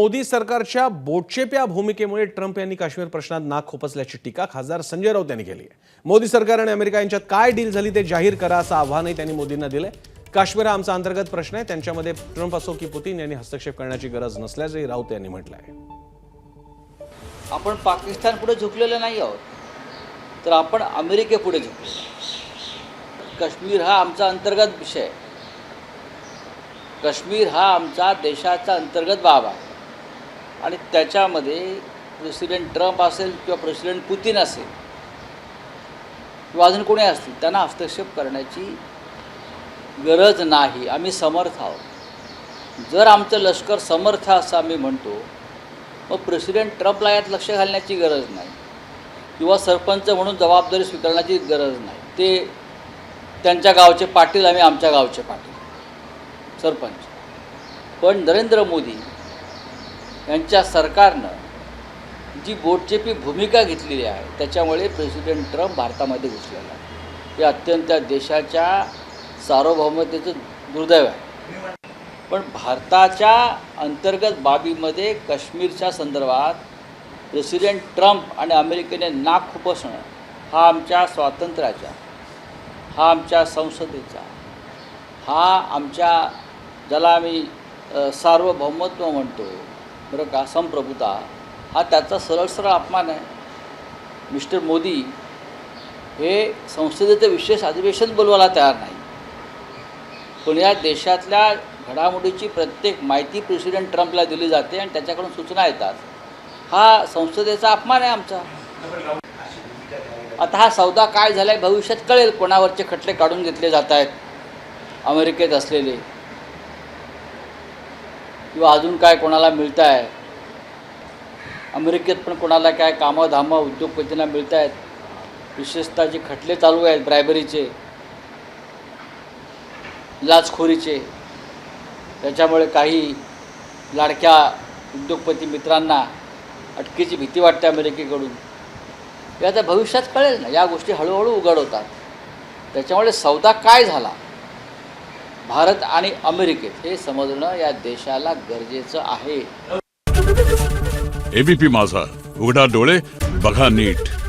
मोदी सरकारच्या बोटशेप्या भूमिकेमुळे ट्रम्प यांनी काश्मीर प्रश्नात नाक खोपसल्याची टीका खासदार संजय राऊत यांनी केली आहे. मोदी सरकार आणि अमेरिका यांच्यात काय डील झाली ते जाहीर करा असं आव्हानही त्यांनी मोदींना दिलंय. काश्मीर हा आमचा अंतर्गत प्रश्न आहे. त्यांच्यामध्ये ट्रम्प असो की पुतीन यांनी हस्तक्षेप करण्याची गरज नसल्याचंही राऊत यांनी म्हटलं आहे आपण पाकिस्तान पुढे झुकलेलं नाही आहोत. तर आपण अमेरिकेपुढे झुकलो. काश्मीर हा आमचा अंतर्गत विषय आहे. काश्मीर हा आमचा देशाचा अंतर्गत बाब आहे. आणि त्याच्यामध्ये प्रेसिडेंट ट्रम्प असेल किंवा प्रेसिडेंट पुतीन असेल किंवा अजून कोणी असतील त्यांना हस्तक्षेप करण्याची गरज नाही. आम्ही समर्थ आहोत. जर आमचं लष्कर समर्थ असं आम्ही म्हणतो मग प्रेसिडेंट ट्रम्पला यात लक्ष घालण्याची गरज नाही. किंवा सरपंच म्हणून जबाबदारी स्वीकारण्याची गरज नाही. ते त्यांच्या गावचे पाटील आम्ही आमच्या गावचे पाटील. सरपंच. पण नरेंद्र मोदी यांच्या सरकारनं जी बोटचेपी भूमिका घेतलेली आहे त्याच्यामुळे प्रेसिडेंट ट्रम्प भारतामध्ये घुसलेला आहे. हे अत्यंत देशाच्या सार्वभौमतेचं दुर्दैव आहे. पण भारताच्या अंतर्गत बाबीमध्ये काश्मीरच्या संदर्भात प्रेसिडेंट ट्रम्प आणि अमेरिकेने नाक खुपसणं हा आमच्या स्वातंत्र्याचा हा आमच्या संसदेचा हा आमच्या ज्याला आम्ही सार्वभौमत्व म्हणतो बरं का संप्रभुता हा त्याचा सरळ सरळ अपमान आहे. मिस्टर मोदी हे संसदेचं विशेष अधिवेशन बोलवायला तयार नाही. पण या देशातल्या घडामोडीची प्रत्येक माहिती प्रेसिडेंट ट्रम्पला दिली जाते आणि त्याच्याकडून सूचना येतात. हा संसदेचा अपमान आहे आमचा. आता हा सौदा काय झाला आहे भविष्यात कळेल कोणावरचे खटले काढून घेतले जात आहेत अमेरिकेत असलेले. किंवा अजून काय कोणाला मिळत आहे अमेरिकेत पण कोणाला काय कामं धामं उद्योगपतींना मिळत आहेत विशेषतः जे खटले चालू आहेत ब्रायबरीचे लाचखोरीचे त्याच्यामुळे काही लाडक्या उद्योगपती मित्रांना अटकेची भीती वाटते अमेरिकेकडून. हे आता भविष्यात कळेल ना या गोष्टी हळूहळू उघड होतात. त्याच्यामुळे सौदा काय झाला? भारत आणि अमेरिकेत हे समजणं या देशाला गरजेचं आहे. एबीपी माझा. उघडा डोळे बघा नीट.